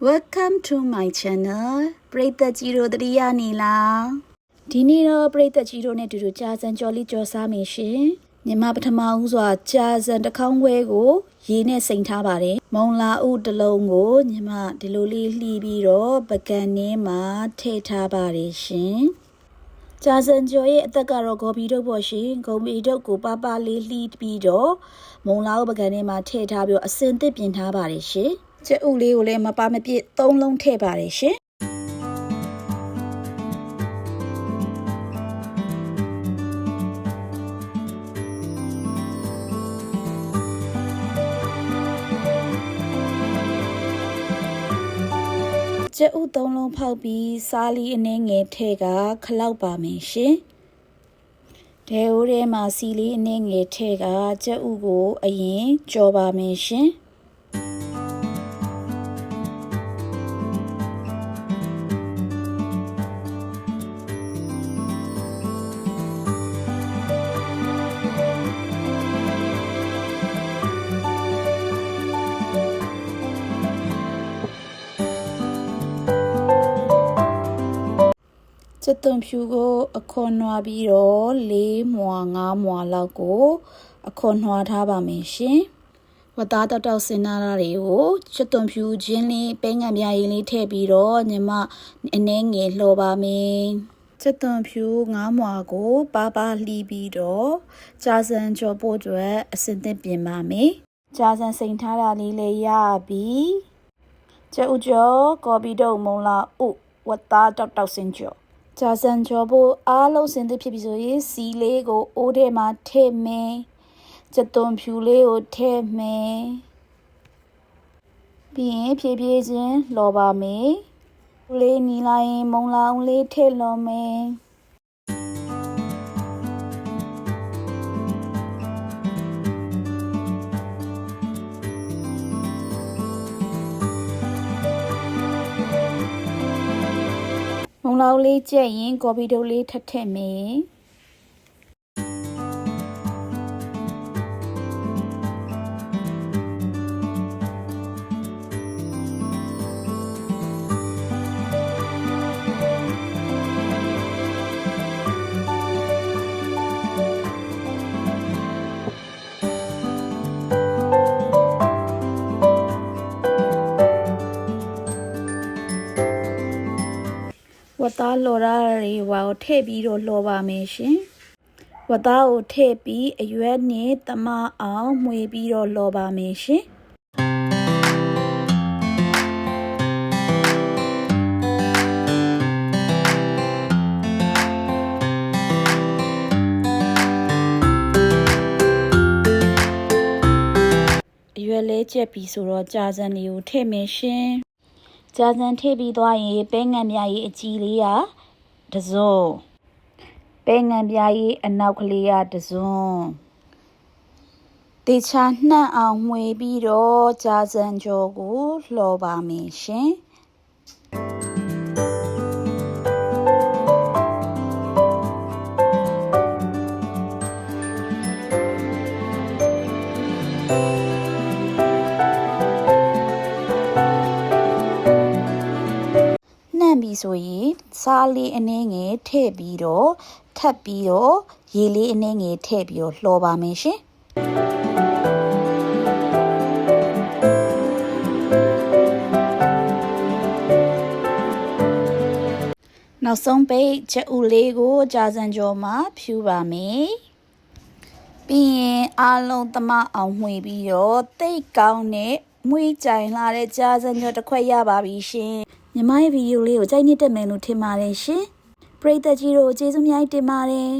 Welcome to my channel ပရိသတ်ကြီးတို့တတိယနေလားဒီနေ့တော့ပရိသတ်ကြီးတို့နဲ့အတူတူကြာစံကြော်လေးကြော်စားမယ်ရှင်မြန်မာပထမဦးစွာကြာစံတစ်ခေါင်းခွဲကိုရေးနဲ့စိန်ထားပါတယ်မုံလာဥတစ်လုံးကိုညီမဒီလိုလေးလှီးပြီးတော့ပကံနင်းမှာထည့်ထားပါတယ်ရှင်ကြာစံကျော်ရဲ့အသက်ကတော့ဂေါ်ဘီတုပ်ပေါ့ရှင်ဂေါ်ဘီတုပ်ကိုပပလေးလှီးပြီးတော့မုံလာဥပကံထဲမှာထည့်ထားပြီးတော့အစင်သစ်ပြင်ထားပါတယ်ရှင် ကျက်ဥလေးကိုလည်းမပါမပြည့်၃လုံးထည့်ပါတယ်ရှင်ကျက်ဥ၃လုံးဖောက်ပြီးစားလီအနှဲငယ်ထဲကခလောက်ပါမယ်ရှင်ဒဲအိုးထဲမှာစီလေးအနှဲငယ်ထဲကကျက်ဥကို အရင်ကြော်ပါမယ်ရှင် ကျက်သွန်ဖြူကိုအခွန်နွားပြီးတော့၄မွာ၅မွာလောက်ကိုအခွန်နွားထားပါမယ်ရှင်ဝတ်သားတောက်တောက်စင်နာတာတွေကိုကျက်သွန်ဖြူချင်းလေးပဲငံပြားရည်လေးထည့်ပြီးတော့ညီမအနှဲငယ်လှော်ပါမယ်ကျက်သွန်ဖြူ၅မွာကိုပါပါလှီးပြီးတော့ကြာစံကြော်ဖို့အတွက်အစင်သင့်ပြင်ပါမယ်ကြာစံစိန်ထားတာလေးလည်းရပြီကျက်ဥကျော်ကော်ပီတုပ်မုံလာဥဝတ်သားတောက်တောက်စင်ကျော် ကြာစံကြောဖို့အားလုံးစင်သစ်ဖြစ်ပြီဆိုရင်စီလေးကိုအိုးထဲမှာထည့်မယ်ကျက်သွန်ဖြူလေးကိုထည့်မယ်ပြီးရင်ဖြည်းဖြည်းချင်းလော်ပါမယ်ဦးလေးနီလာရင်မုံလာဦးလေးထည့်လော်မယ် လာဦးလေးကြက်ရင်ကော်ပီတုပ်လေးထပ်ထည့်မယ် သားလော်ရတွေဝါကိုထည့်ပြီးတော့လော်ပါမယ်ရှင်ဝတ်သားကိုထည့်ပြီးအရွက်နဲ့တမအောင်မှွေပြီးတော့လော်ပါမယ်ရှင်အရွက်လေးချက်ပြီးဆိုတော့ကြာစံလေးကိုထည့်မယ်ရှင် ကြာစံထည့်ပြီးသွားရင်ပဲငံပြားကြီးအကြီးလေးကတစုံပဲငံပြားကြီးအနောက်ကလေးကတစုံတေချာနှံ့အောင်မှွေပြီးတော့ကြာစံကြောကိုလှော်ပါမယ်ရှင် နှံ့ပြီဆိုရင်စားလေးအနှဲငယ်ထည့်ပြီးတော့ထပ်ပြီးတော့ရေလေးအနှဲငယ်ထည့်ပြီးတော့လှော်ပါမယ်ရှင်နောက်ဆုံးပိတ်ချက်ဥလေးကိုကြာစံကြောမှာဖြူပါမယ်ပြီးရင်အားလုံးသမအောင်မှွေပြီးတော့တိတ်ကောင်းတဲ့မွေးကြိုင်လာတဲ့ကြာစံကြောတစ်ခွက်ရပါပြီရှင် ညီမရဲ့ဗီဒီယိုလေးကိုကြိုက်နှစ်တက်မယ်လို့ထင်ပါတယ်ရှင်ပရိသတ်ကြီးတို့ကျေးဇူးများတင်ပါတယ်